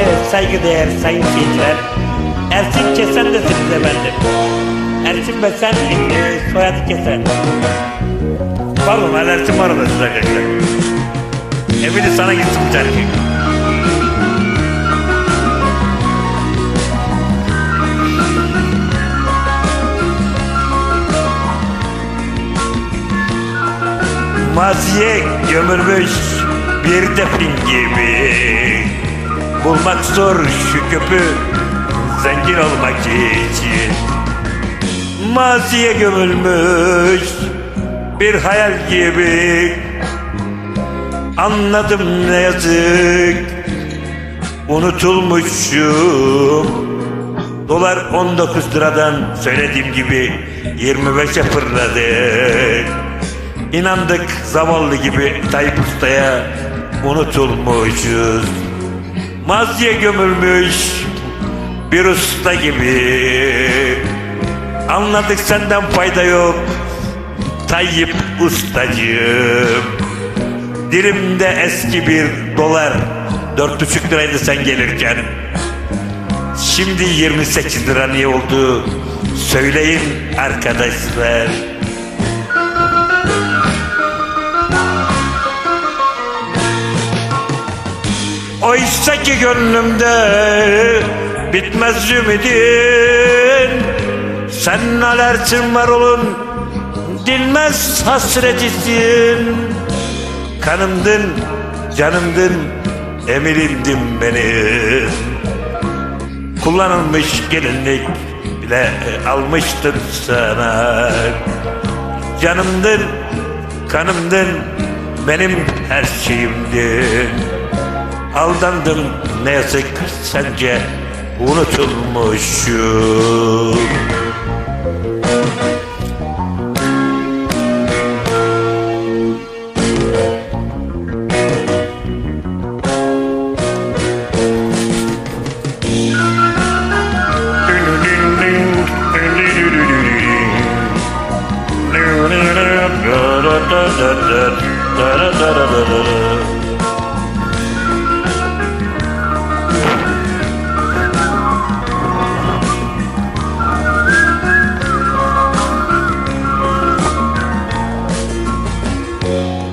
Evet saygıdeğer sayın seyirciler. Ersin Kesen desiniz efendim. Ersin Besen e, soyadı Kesen. Pardon ben Ersin var da size arkadaşlar. Emini sana gitsin bir tane. Maziye gömülmüş bir defin gibi Bulmak zor şu köpü zengin olmak için. Maziye gömülmüş bir hayal gibi. Anladım ne yazık. Unutulmuşum. Dolar 19 liradan söylediğim gibi 25'e fırladı. İnandık zavallı gibi Tayyip Usta'ya unutulmuşuz Maziye gömülmüş bir usta gibi. Anladık senden fayda yok Tayyip Ustacığım. Dilimde eski bir dolar Dört buçuk liraydı sen gelirken. Şimdi 28 lira niye oldu? Söyleyin arkadaşlar Oysa ki gönlümde bitmez ümidin Sen alertin var olun dinmez hasretisin Kanımdın, canımdın, emirimdin benim Kullanılmış gelinlik bile almıştım sana. Canımdın, kanımdın, benim her şeyimdin Aldandım ne yazık sence unutulmuşum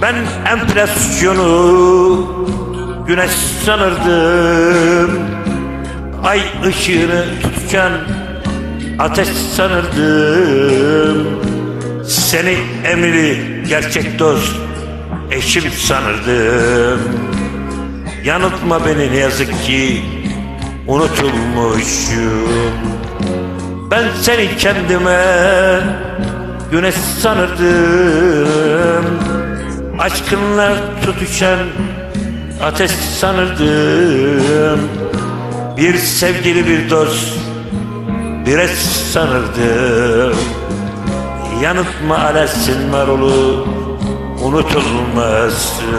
Ben enflasyonu güneş sanırdım. Ay ışığını tutuşan ateş sanırdım. Seni emri gerçek dost eşim sanırdım. Yanıltma beni ne yazık ki unutulmuşum. Ben seni kendime güneş sanırdım Aşkınla tutuşan ateş sanırdım. Bir sevgili bir dost bir eş sanırdım. Yanıtma alersin var olu unutulmasın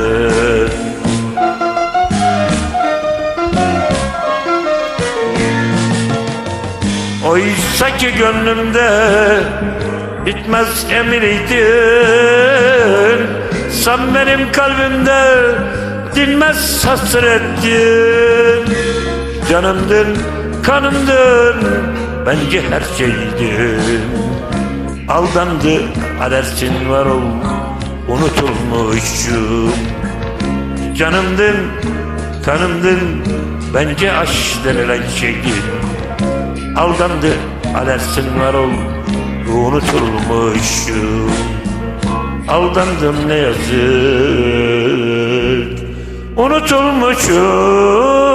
Oysa ki gönlümde bitmez emiriydin Sen benim kalbimde dinmez hasrettin Canımdın, kanımdın, bence her şeydin Aldandı alersin var ol, unutulmuşum. Canımdın, kanımdın, bence aşk denilen şeydin Aldandı alersin var ol Unutulmuşum Aldandım ne yazık. Unutulmuşum